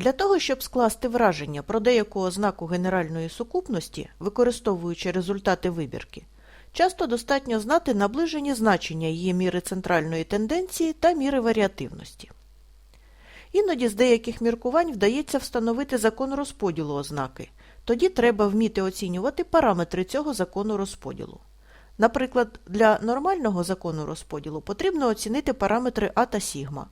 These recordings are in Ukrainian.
Для того, щоб скласти враження про деяку ознаку генеральної сукупності, використовуючи результати вибірки, часто достатньо знати наближені значення її міри центральної тенденції та міри варіативності. Іноді з деяких міркувань вдається встановити закон розподілу ознаки. Тоді треба вміти оцінювати параметри цього закону розподілу. Наприклад, для нормального закону розподілу потрібно оцінити параметри а та сігма.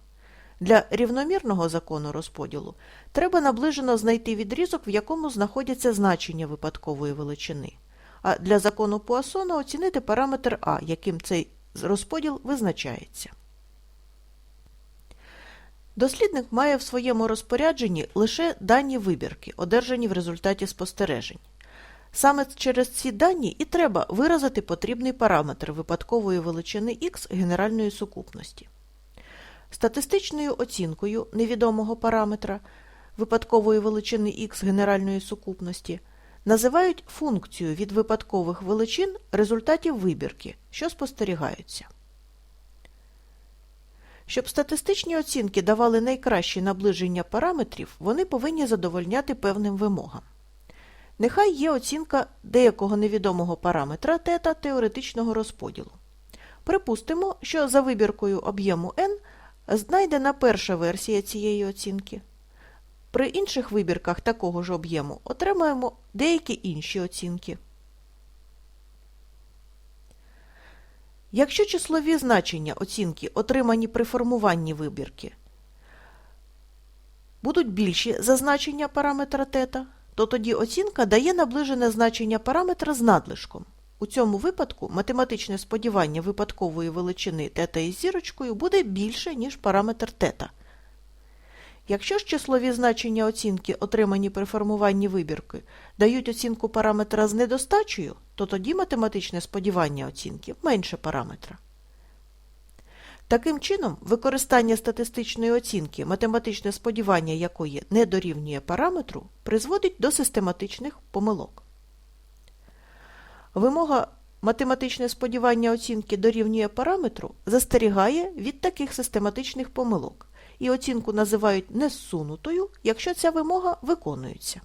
Для рівномірного закону розподілу треба наближено знайти відрізок, в якому знаходяться значення випадкової величини. А для закону Пуассона оцінити параметр а, яким цей розподіл визначається. Дослідник має в своєму розпорядженні лише дані вибірки, одержані в результаті спостережень. Саме через ці дані і треба виразити потрібний параметр випадкової величини х генеральної сукупності. Статистичною оцінкою невідомого параметра випадкової величини х генеральної сукупності називають функцію від випадкових величин результатів вибірки, що спостерігаються. Щоб статистичні оцінки давали найкращі наближення параметрів, вони повинні задовольняти певним вимогам. Нехай є оцінка деякого невідомого параметра тета теоретичного розподілу. Припустимо, що за вибіркою об'єму n знайдена перша версія цієї оцінки. При інших вибірках такого ж об'єму отримаємо деякі інші оцінки. Якщо числові значення оцінки, отримані при формуванні вибірки, будуть більші за значення параметра тета, то тоді оцінка дає наближене значення параметра з надлишком. У цьому випадку математичне сподівання випадкової величини тета із зірочкою буде більше, ніж параметр тета. Якщо ж числові значення оцінки, отримані при формуванні вибірки, дають оцінку параметра з недостачею, то тоді математичне сподівання оцінки менше параметра. Таким чином, використання статистичної оцінки, математичне сподівання якої не дорівнює параметру, призводить до систематичних помилок. Вимога математичне сподівання оцінки дорівнює параметру застерігає від таких систематичних помилок, і оцінку називають несунутою, якщо ця вимога виконується.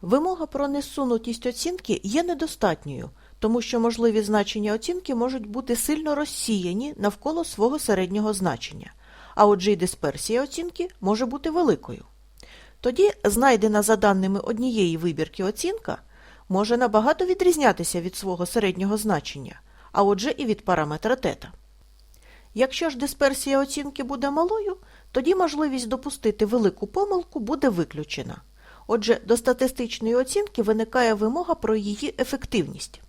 Вимога про несунутість оцінки є недостатньою, тому що можливі значення оцінки можуть бути сильно розсіяні навколо свого середнього значення, а отже й дисперсія оцінки може бути великою. Тоді знайдена за даними однієї вибірки оцінка може набагато відрізнятися від свого середнього значення, а отже і від параметра тета. Якщо ж дисперсія оцінки буде малою, тоді можливість допустити велику помилку буде виключена. Отже, до статистичної оцінки виникає вимога про її ефективність.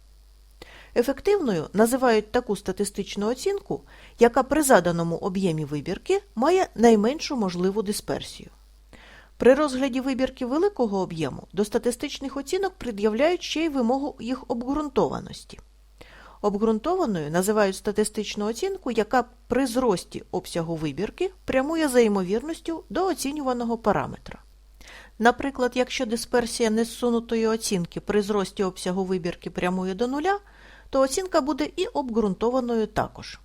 Ефективною називають таку статистичну оцінку, яка при заданому об'ємі вибірки має найменшу можливу дисперсію. При розгляді вибірки великого об'єму до статистичних оцінок пред'являють ще й вимогу їх обґрунтованості. Обґрунтованою називають статистичну оцінку, яка при зрості обсягу вибірки прямує за ймовірністю до оцінюваного параметра. Наприклад, якщо дисперсія несунутої оцінки при зрості обсягу вибірки прямує до нуля, то оцінка буде і обґрунтованою також.